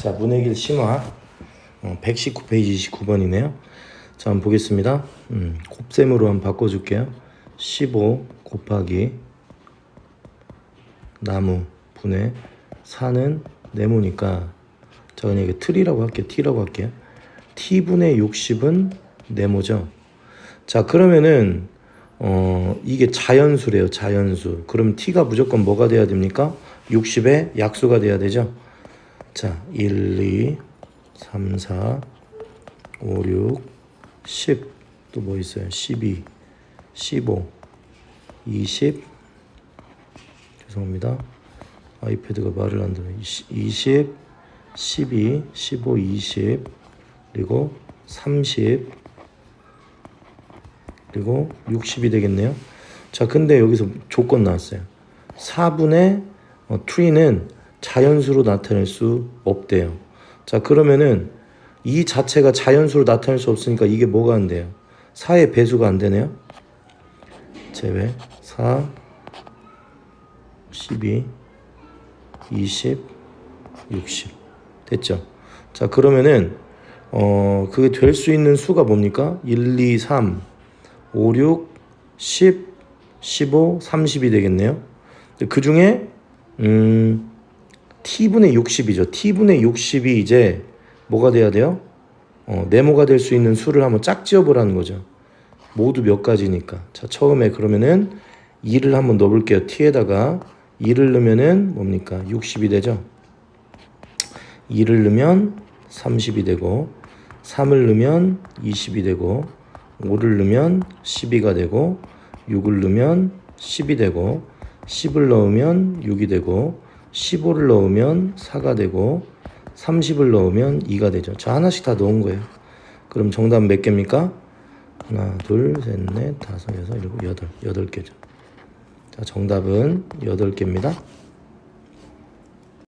자, 문해길 심화 어, 119페이지 29번이네요. 자, 한번 보겠습니다. 음, 곱셈으로 한번 바꿔줄게요. 15 곱하기 나무 분의 4는 네모니까 자, 그냥 이게 틀이라고 할게요. t라고 할게요. t분의 60은 네모죠. 자, 그러면은 어, 이게 자연수래요. 자연수. 그럼 t가 무조건 뭐가 돼야 됩니까? 60의 약수가 돼야 되죠. 자, 1, 2, 3, 4, 5, 6, 10. 또 뭐 있어요? 12, 15, 20. 죄송합니다. 아이패드가 말을 안 들어요. 20, 12, 15, 20. 그리고 30. 그리고 60이 되겠네요. 자, 근데 여기서 조건 나왔어요. 4분의 어, 3는 자연수로 나타낼 수 없대요. 자, 그러면은 이 자체가 자연수로 나타낼 수 없으니까 이게 뭐가 안 돼요? 4의 배수가 안 되네요. 제외 4 12 20 60 됐죠? 자, 그러면은 어, 그게 될 수 있는 수가 뭡니까? 1 2 3 5 6 10 15 30이 되겠네요. 그 중에 음 t분의 60이죠. t분의 60이 이제 뭐가 돼야 돼요? 어, 네모가 될 수 있는 수를 한번 짝지어 보라는 거죠. 모두 몇 가지니까. 자, 처음에 그러면은 2를 한번 넣어 볼게요. t에다가 2를 넣으면은 뭡니까? 60이 되죠. 2를 넣으면 30이 되고 3을 넣으면 20이 되고 5를 넣으면 12가 되고 6을 넣으면 10이 되고 10을 넣으면 6이 되고 15를 넣으면 4가 되고 30을 넣으면 2가 되죠. 자, 하나씩 다 넣은 거예요. 그럼 정답 몇 개입니까? 하나, 둘, 셋, 넷, 다섯, 여섯, 일곱, 여덟. 여덟 개죠. 자, 정답은 여덟 개입니다.